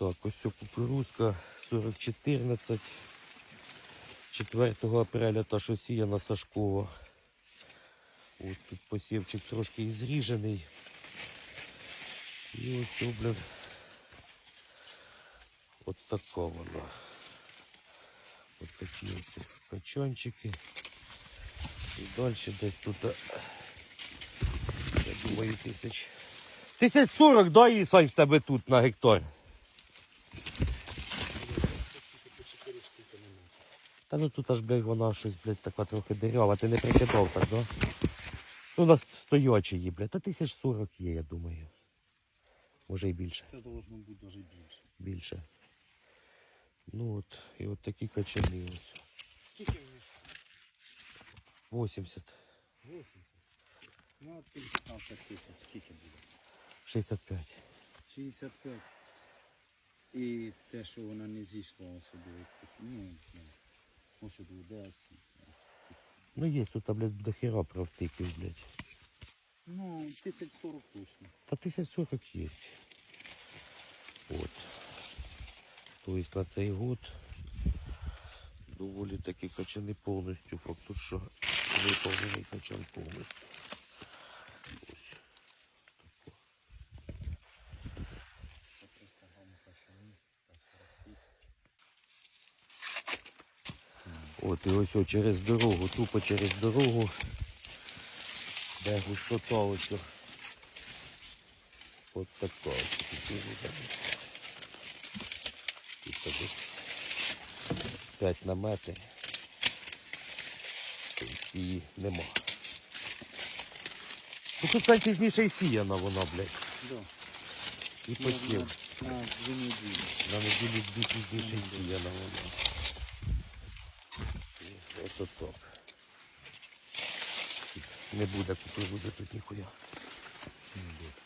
Так, ось ця кукурузка 4014. 4 апреля та що сіяна Сашкова. Ось тут посівчик трошки і зріжений. І ось, блін, от така вона. Ось такі ось качанчики. І далі десь тут, я думаю, тисяч. Тисяч сорок, да, Ісай, в тебе тут на гектар? Та ну тут аж, блядь, вона щось, блядь, така трохи дерьова. Ти не прикидав так, да? Ну, у нас стоячі є, блядь. Та тисяч сорок є, я думаю. Може і більше. Це должно бути навіть більше. Більше. Ну от, і от такі качани ось. Скільки в мішку? 80, 80. Ну, от 15 тисяч, скільки буде? 65. 65. І те, що вона не зійшла сюди. Ну, ну, ось сюди. Ну є тут, блядь, до хера правтиків, блядь. Ну, 1040 точно. Та 1040 є. От. Тобто на цей год доволі таки качани повністю. Факт тут що виповнений качан повністю. От і ось о, через дорогу, тупо через дорогу, де густота ось. От така ось. Тут тобі 5 намети. Її нема. Ну тут так пізніше і сіяна вона, блядь. Да. І посів. На неділю дві пізніше і сіяна вона. Ото так. Не буде кукурудзи тут ніхуя. Не буде.